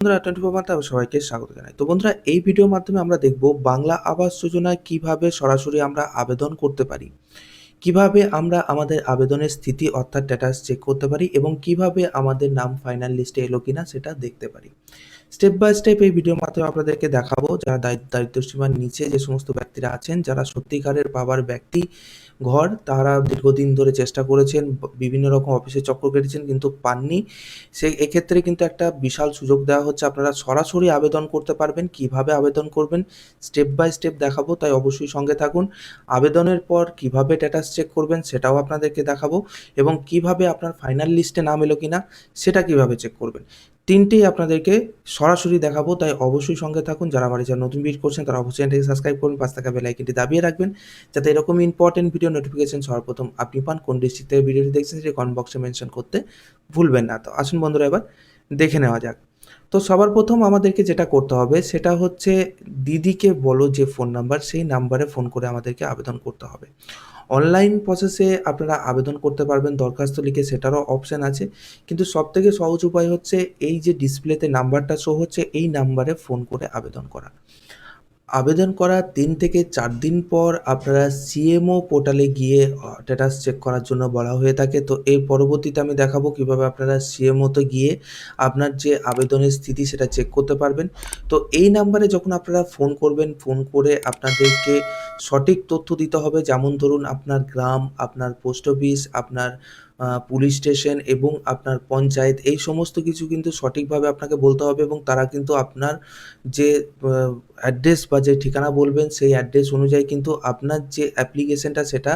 বন্ধুরা twenty four মাত্রা সবাইকে স্বাগত জানাই। তো বন্ধুরা, এই ভিডিওর মাধ্যমে আমরা দেখব বাংলা আবাস যোজনায় কীভাবে সরাসরি আমরা আবেদন করতে পারি, কীভাবে আমরা আমাদের আবেদনের স্থিতি অর্থাৎ স্ট্যাটাস চেক করতে পারি এবং কীভাবে আমাদের নাম ফাইনাল লিস্টে এলো কিনা সেটা দেখতে পারি। স্টেপ বাই স্টেপ এই ভিডিওর মাধ্যমে আপনাদেরকে দেখাবো যারা দারিদ্র দারিদ্র্যসীমার নিচে যে সমস্ত ব্যক্তিরা আছেন, যারা সত্যিকারের পাবার ব্যক্তি, ঘর, তারা দীর্ঘদিন ধরে চেষ্টা করেছেন বিভিন্ন রকম অফিসে চক্র কেটেছেন, কিন্তু পাননি। সে, এক্ষেত্রে কিন্তু একটা বিশাল সুযোগ দেওয়া হচ্ছে, আপনারা সরাসরি আবেদন করতে পারবেন, কীভাবে আবেদন করবেন স্টেপ বাই স্টেপ দেখাবো, তাই অবশ্যই সঙ্গে থাকুন। আবেদনের পর কীভাবে স্ট্যাটাস চেক করবেন, সেটাও আপনাদেরকে দেখাবো, এবং কীভাবে আপনার ফাইনাল লিস্টে নাম এলো কিনা, সেটা কীভাবে চেক করবেন। তিনটেই আপনাদেরকে সরাসরি দেখাবো, তাই অবশ্যই সঙ্গে থাকুন। যারা আমার যারা নতুন ভিডিও করছেন, তারা অবশ্যই চ্যানেলটিকে সাবস্ক্রাইব করুন পাঁচ টাকা বেল আইকনটি দাবিয়ে রাখবেন, যাতে এরকম ইম্পর্টেন্ট ভিডিও নোটিফিকেশন সর্বপ্রথম আপনি পান, কোন ডিস্ট্রিক্ট থেকে ভিডিওটি দেখছেন সেটি কমেন্ট বক্সে মেনশন করতে ভুলবেন না। তো আসুন বন্ধুরা, এবার দেখে নেওয়া যাক। তো সবার প্রথম আমাদেরকে যেটা করতে হবে, সেটা হচ্ছে দিদিকে বলো যে ফোন নাম্বার সেই নাম্বারে ফোন করে আমাদেরকে আবেদন করতে হবে। অনলাইন প্রসেসে আপনারা আবেদন করতে পারবেন, দরখাস্ত লিখে সেটারও অপশান আছে। কিন্তু সবথেকে সহজ উপায় হচ্ছে, এই যে ডিসপ্লেতে নাম্বারটা শো হচ্ছে, এই নাম্বারে ফোন করে আবেদন করা। আবেদন করার তিন থেকে চার দিন পর আপনারা সিএমও পোর্টালে গিয়ে স্ট্যাটাস চেক করার জন্য বলা হয়ে থাকে। তো এর পরবর্তীতে আমি দেখাবো কীভাবে আপনারা সিএমওতে গিয়ে আপনার যে আবেদনের স্থিতি সেটা চেক করতে পারবেন। তো এই নাম্বারে যখন আপনারা ফোন করবেন ফোন করে আপনাদেরকে সঠিক তথ্য দিতে হবে। যেমন ধরুন, আপনার গ্রাম, আপনার পোস্ট অফিস আপনার পুলিশ স্টেশন এবং আপনার পঞ্চায়েত, এই সমস্ত কিছু কিন্তু সঠিকভাবে আপনাকে বলতে হবে এবং তারা কিন্তু আপনার যে অ্যাড্রেস বা যে ঠিকানা বলবেন সেই অ্যাড্রেস অনুযায়ী কিন্তু আপনার যে অ্যাপ্লিকেশনটা সেটা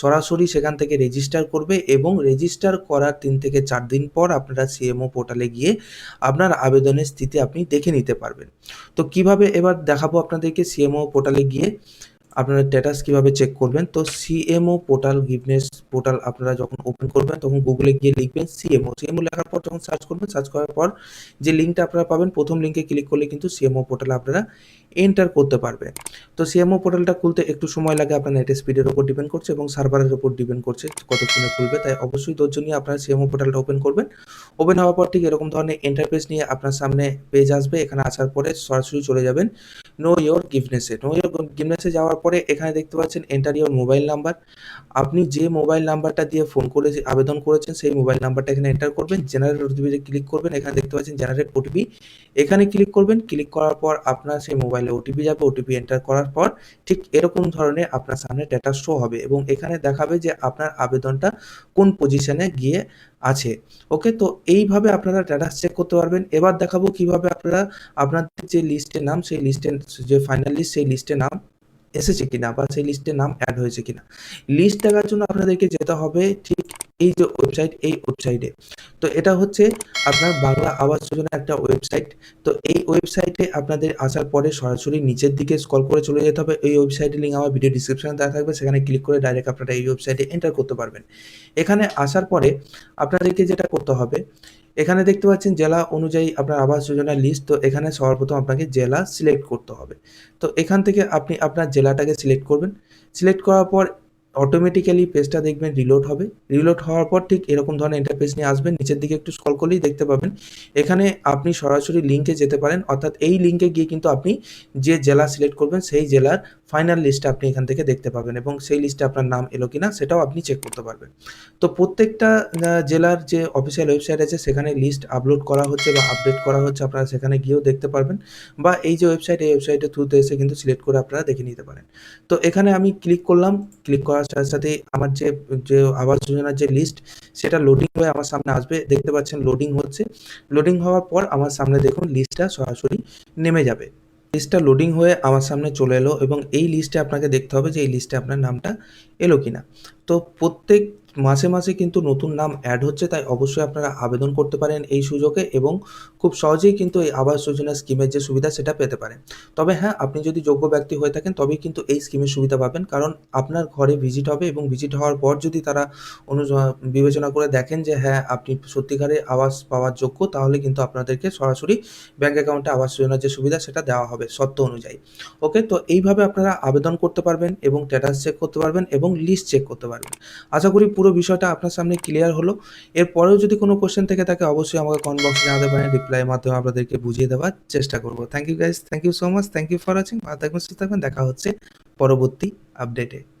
সরাসরি সেখান থেকে রেজিস্টার করবে এবং রেজিস্টার করার তিন থেকে চার দিন পর আপনারা সিএমও পোর্টালে গিয়ে আপনার আবেদনের স্থিতি আপনি দেখে নিতে পারবেন। তো কীভাবে এবার দেখাবো আপনাদেরকে সিএমও পোর্টালে গিয়ে? আপনারা স্ট্যাটাস কীভাবে চেক করবেন? তো সিএমও পোর্টাল গিভনেস পোর্টাল আপনারা যখন ওপেন করবেন, তখন গুগলে গিয়ে লিখবেন সিএমও সিএমও লেখার পর যখন সার্চ করবেন সার্চ করার পর যে লিঙ্কটা আপনারা পাবেন, প্রথম লিঙ্কে ক্লিক করলে কিন্তু সিএমও পোর্টালে আপনারা এন্টার করতে পারবেন। তো সিএমও পোর্টালটা খুলতে একটু সময় লাগে, আপনার নেট স্পিডের উপর ডিপেন্ড করছে এবং সার্ভারের উপর ডিপেন্ড করছে কতক্ষণে খুলবে। তাই অবশ্যই ধৈর্য নিয়ে আপনারা সিএমও পোর্টালটা ওপেন করবেন। ওপেন হওয়ার পর ঠিক এরকম ধরনের ইন্টারফেস নিয়ে আপনার সামনে পেজ আসবে, এখানে আসার পরে সরাসরি চলে যাবেন। নো ইয়োর গিভনেসে নো ইয়োর গিভনেসে যাওয়ার পরে এখানে দেখতে পাচ্ছেন এন্টার ইয়োর মোবাইল নাম্বার আপনি যে মোবাইল নাম্বারটা দিয়ে ফোন করে আবেদন করেছেন, সেই মোবাইল নাম্বারটা এখানে এন্টার করবেন। জেনারেট ওটিপিতে ক্লিক করবেন। এখানে দেখতে পাচ্ছেন জেনারেট ওটিপি এখানে ক্লিক করবেন। ক্লিক করার পর আপনার সেই মোবাইলে ওটিপি যাবে। ওটিপি এন্টার করার পর ঠিক এরকম ধরনের আপনার সামনে ডেটা শো হবে এবং এখানে দেখাবে যে আপনার আবেদনটা কোন পজিশনে গিয়ে আছে। ওকে, তো এইভাবে আপনারা স্ট্যাটাস চেক করতে পারবেন। এবার দেখাবো কীভাবে আপনারা আপনাদের যে লিস্টের নাম, সেই লিস্টের যে ফাইনাল লিস্ট সেই লিস্টের নাম এসেছে কিনা বা সেই লিস্টের নাম অ্যাড হয়েছে কিনা। লিস্ট দেখার জন্য আপনাদেরকে যেতে হবে ঠিক এই যে ওয়েবসাইট এই ওয়েবসাইটে তো এটা হচ্ছে আপনার বাংলা আবাস যোজনা একটা ওয়েবসাইট তো এই ওয়েবসাইটে আপনাদের আসার পরে সরাসরি নিচের দিকে স্কল করে চলে যেতে হবে। এই ওয়েবসাইটের লিঙ্ক আমার ভিডিও ডিসক্রিপশনে দেওয়া থাকবে। সেখানে ক্লিক করে ডাইরেক্ট আপনারা এই ওয়েবসাইটে এন্টার করতে পারবেন। এখানে আসার পরে আপনাদেরকে যেটা করতে হবে, এখানে দেখতে পাচ্ছেন জেলা অনুযায়ী আপনার আবাস যোজনার লিস্ট তো এখানে সর্বপ্রথম আপনাকে জেলা সিলেক্ট করতে হবে। তো এখান থেকে আপনি আপনার জেলাটাকে সিলেক্ট করবেন। সিলেক্ট করার পর অটোমেটিক্যালি পেজটা দেখবেন রিলোড হবে। রিলোড হওয়ার পর ঠিক এরকম ধরনের ইন্টারফেস নিয়ে আসবেন। নিচের দিকে একটু স্কল করলেই দেখতে পাবেন। এখানে আপনি সরাসরি লিঙ্কে যেতে পারেন। অর্থাৎ এই লিঙ্কে গিয়ে কিন্তু আপনি যে জেলা সিলেক্ট করবেন, সেই জেলার ফাইনাল লিস্টটা আপনি এখান থেকে দেখতে পাবেন এবং সেই লিস্টে আপনার নাম এলো কিনা সেটাও আপনি চেক করতে পারবেন। তো প্রত্যেকটা জেলার যে অফিসিয়াল ওয়েবসাইট আছে সেখানে লিস্ট আপলোড করা হচ্ছে বা আপডেট করা হচ্ছে, আপনারা সেখানে গিয়েও দেখতে পারবেন বা এই যে ওয়েবসাইট এই ওয়েবসাইটের থ্রুতে এসে কিন্তু সিলেক্ট করে আপনারা দেখে নিতে পারেন। তো এখানে আমি ক্লিক করলাম ক্লিক করার সাথে সাথে আমার যে যে আবাস যোজনার যে লিস্ট সেটা লোডিং হয়ে আমার সামনে আসবে। দেখতে পাচ্ছেন লোডিং হচ্ছে। লোডিং হওয়ার পর আমার সামনে দেখুন লিস্টটা সরাসরি নেমে যাবে। লিস্টটা লোডিং হয়ে আমার সামনে চলে এলো এবং এই লিস্টে আপনাকে দেখতে হবে যে এই লিস্টে আপনার নামটা এলো কিনা। তো প্রত্যেক মাসে মাসে কিন্তু নতুন নাম অ্যাড হচ্ছে, তাই অবশ্যই আপনারা আবেদন করতে পারেন এই সুযোগে এবং খুব সহজেই কিন্তু এই আবাস যোজনা স্কিমের যে সুবিধা সেটা পেতে পারেন। তবে হ্যাঁ আপনি যদি যোগ্য ব্যক্তি হয়ে থাকেন, তবেই কিন্তু এই স্কিমের সুবিধা পাবেন। কারণ আপনার ঘরে ভিজিট হবে এবং ভিজিট হওয়ার পর যদি তারা অনু বিবেচনা করে দেখেন যে হ্যাঁ আপনি সত্যিকারে আবাস পাওয়ার যোগ্য, তাহলে কিন্তু আপনাদেরকে সরাসরি ব্যাঙ্ক অ্যাকাউন্টে আবাস যোজনার যে সুবিধা সেটা দেওয়া হবে শর্ত অনুযায়ী। ওকে তো এইভাবে আপনারা আবেদন করতে পারবেন এবং স্ট্যাটাস চেক করতে পারবেন এবং লিস্ট চেক করতে পারবেন। আশা করি পুরো পুরো বিষয়টা আপনার সামনে ক্লিয়ার হলো। এরপরেও যদি কোনো কোশ্চেন থেকে থাকে, অবশ্যই আমাকে কমেন্ট বক্সে জানাতে পারেন। রিপ্লাইয়ের মাধ্যমে আপনাদেরকে বুঝিয়ে দেওয়ার চেষ্টা করব। Thank you guys thank you so much thank you for watching ভালো থাকবেন, সুস্থ থাকবেন। দেখা হচ্ছে পরবর্তী আপডেটে